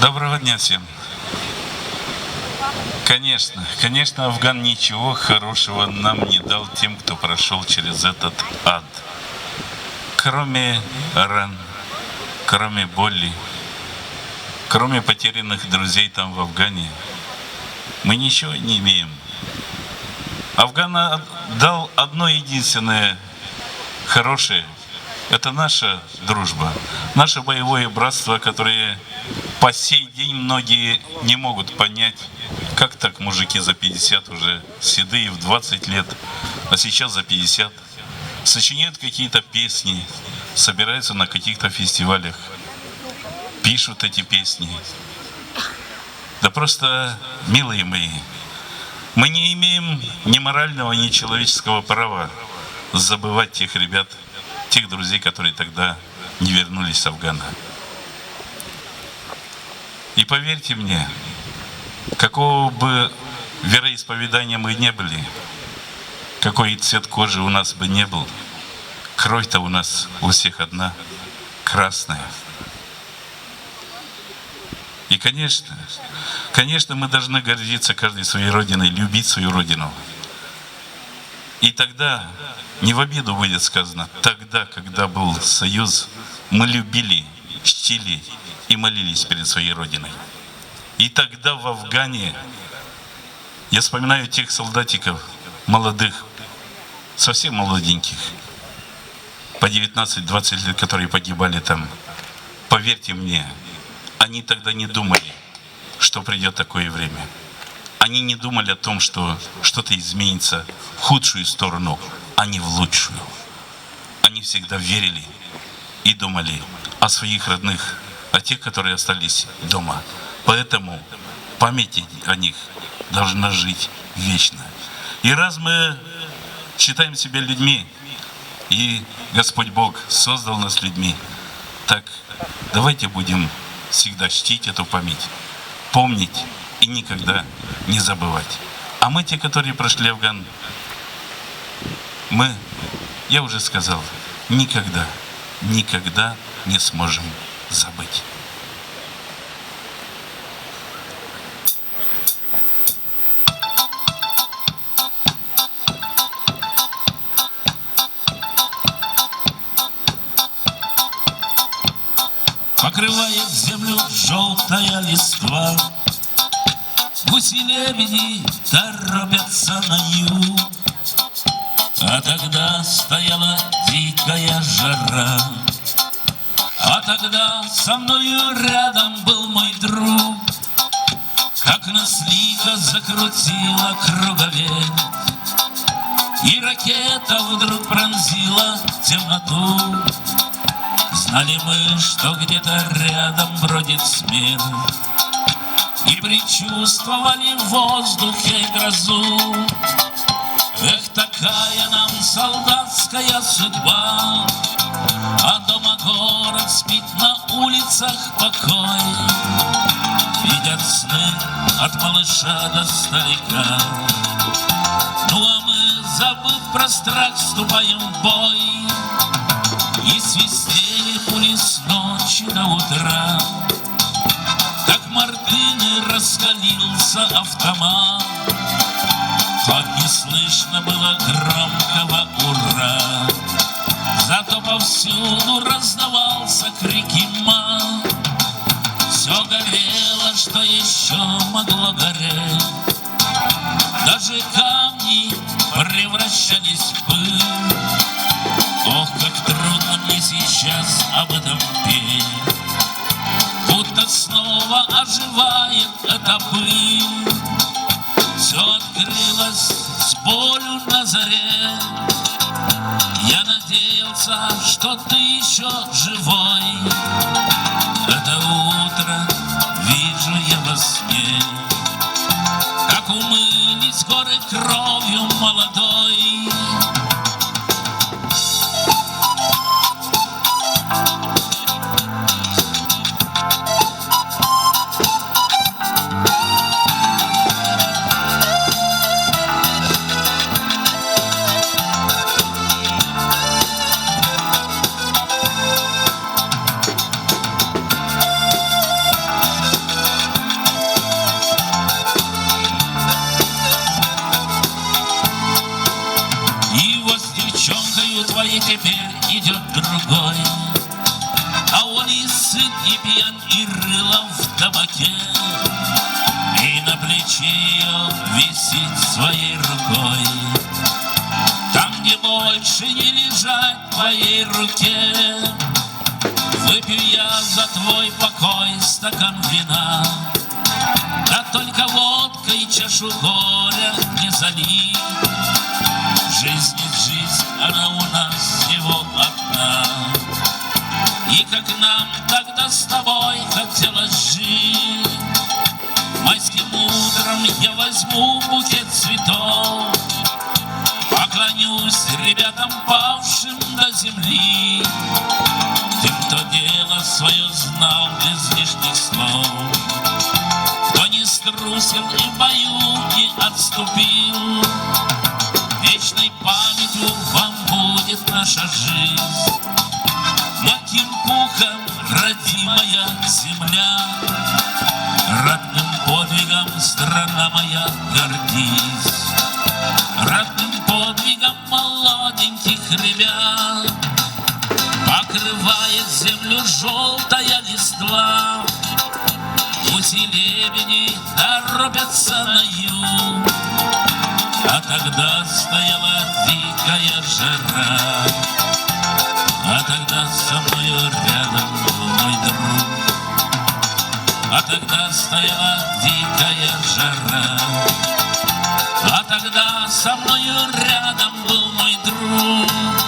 Доброго дня всем. Конечно, конечно, Афган ничего хорошего нам не дал тем, кто прошел через этот ад. Кроме ран, кроме боли, кроме потерянных друзей там в Афгане, мы ничего не имеем. Афган дал одно единственное хорошее – это наша дружба, наше боевое братство, которое по сей день многие не могут понять, как так мужики за 50 уже седые в 20 лет, а сейчас за 50 сочиняют какие-то песни, собираются на каких-то фестивалях, пишут эти песни. Да просто, милые мои, мы не имеем ни морального, ни человеческого права забывать тех ребят, тех друзей, которые тогда не вернулись с Афгана. И поверьте мне, какого бы вероисповедания мы не были, какой цвет кожи у нас бы не был, кровь-то у нас у всех одна, красная. И, конечно, конечно, мы должны гордиться каждой своей родиной, любить свою родину. И тогда, не в обиду будет сказано, тогда, когда был союз, мы любили, чтили и молились перед своей родиной. И тогда в Афгане, я вспоминаю тех солдатиков, молодых, совсем молоденьких, по 19-20 лет, которые погибали там. Поверьте мне, они тогда не думали, что придет такое время. Они не думали о том, что что-то изменится в худшую сторону, а не в лучшую. Они всегда верили и думали о своих родных, о тех, которые остались дома. Поэтому память о них должна жить вечно. И раз мы считаем себя людьми, и Господь Бог создал нас людьми, так давайте будем всегда чтить эту память, помнить и никогда не забывать. А мы, те, которые прошли Афган, мы, я уже сказал, никогда, никогда не сможем забыть. Покрывает землю желтая листва Гуси-лебеди торопятся на юг А тогда стояла дикая жара. А тогда со мною рядом был мой друг. Как нас лихо закрутила круговерть И ракета вдруг пронзила темноту. Знали мы, что где-то рядом бродит смерть. И предчувствовали в воздухе грозу такая нам солдатская судьба. А дома город спит на улицах покой. Видят сны от малыша до старика. Ну а мы, забыв про страх, вступаем в бой. И свистим пули с ночи до утра. Как мартыны раскалился автомат слышно было громкого ура! Зато повсюду раздавался крики ма Все горело, что еще могло гореть. Даже камни превращались в пыль. Ох, как трудно мне сейчас об этом петь. Будто снова оживает эта пыль заре Я надеялся, что ты еще живой. Это утро вижу я во сне. Как умылись горы кровью молодой теперь идет другой. А он и сыт, и пьян, и рылом в табаке, И на плече ее висит своей рукой. Там, где больше не лежать твоей руке, Выпью я за твой покой стакан вина, Да только водкой чашу горя не залить. Жизнь не жизнь, она как нам тогда с тобой хотелось жить. Майским утром я возьму букет цветов Поклонюсь ребятам, павшим до земли. Тем, кто дело свое знал без лишних слов Кто не струсил и в бою не отступил. Вечной памятью вам будет наша жизнь пухом родимая земля Ратным подвигом страна моя гордись. Ратным подвигом молоденьких ребят Покрывает землю желтая листва. Пути лебеди торопятся на юг А тогда стояла дикая жара А тогда со мною рядом был мой друг А тогда стояла дикая жара. А тогда со мною рядом был мой друг